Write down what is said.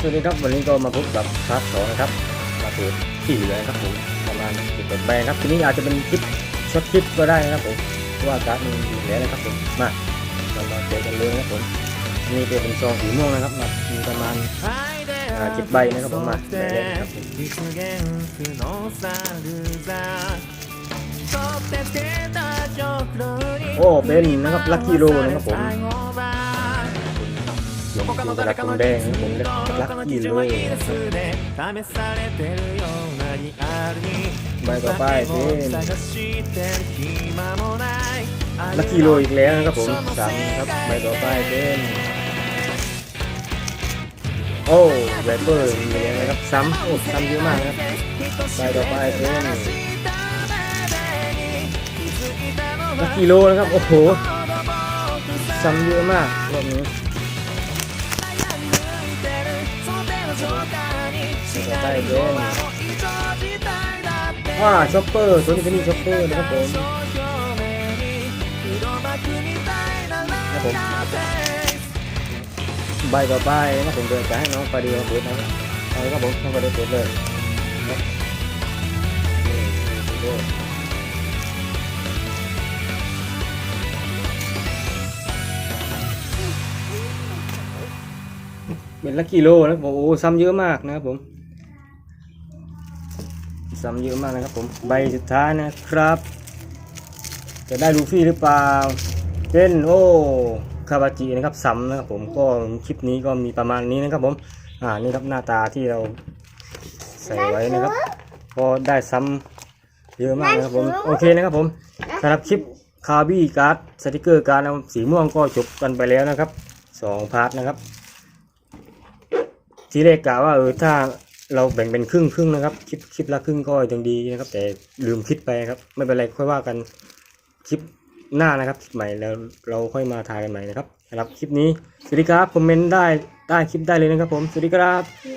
สวัสดีครับวันนี้ก็มาพบกับคพาร์ทสองนะครับมาถึงรที่เลยครับผมประมาณสิบแปลครับทีนี้อาจจะเป็นคลิปช็อตคลิปก็ได้นะครับผมเพราะว่าการ์ดมันอยู่แล้วนะครับผมมาเรามาเจอกันเลยนะครับผมนี่เป็นซองสีม่วงนะครับมีประมาณเจ็ดใบนะครับผมมาเลยครับผมโอ้เป็นนะครับลัคกี้โรนะครับผม ลงดูเวลาผมแดงผมรักกินเลยไปต่อไปเป็นลักกิโลอีกแล้วนะครับผมสามครับไปต่อไปเป็นโอ้แรปเปอร์มีเลยนะครับซ้ำโอ้ซ้ำเยอะมากครับไปต่อไปเป็นลักกิโลนะครับโอ้โหซ้ำเยอะมากรอบนี้ ใบต่อไปเป็นว้าช็อปเปอร์ตัวนี้ก็มีช็อปเปอร์นะครับผมครับผมใบต่อไปนะผมเดินจะให้น้องฟาดีมาเปิดนะครับเอาครับผมน้องฟาดีเปิดเลยนี่ดู เป็นลักกิโลนะผมโอ้ซ้ำเยอะมากนะครับผมซ้ำเยอะมากนะครับผมใบสุดท้ายนะครับ จะได้ลูฟี่หรือเปล่าเป็นโอ้คาบาจินะครับซ้ำนะครับผมก็คลิปนี้ก็มีประมาณนี้นะครับผมอ่านี่ครับหน้าตาที่เราใส่ไว้นะครับก็ได้ซ้ำเยอะมากนะครับผมโอเคนะครับผมสำหรับคลิปคาร์บี้การ์ดสติกเกอร์การ์ดสีม่วงก็จบกันไปแล้วนะครับสองพาร์ทนะครับ ทีแรกกะว่าเออถ้าเราแบ่งเป็นครึ่งครึ่งนะครับคลิปคลิปละครึ่งก็ยังดีนะครับ แต่ลืมคิดไปครับ ไม่เป็นไรค่อยว่ากันคลิปหน้านะครับคลิปใหม่แล้วเราค่อยมาถ่ายกันใหม่นะครับสำหรับคลิปนี้สวัสดีครับคอมเมนต์ได้ใต้คลิปได้เลยนะครับผมสวัสดีครับ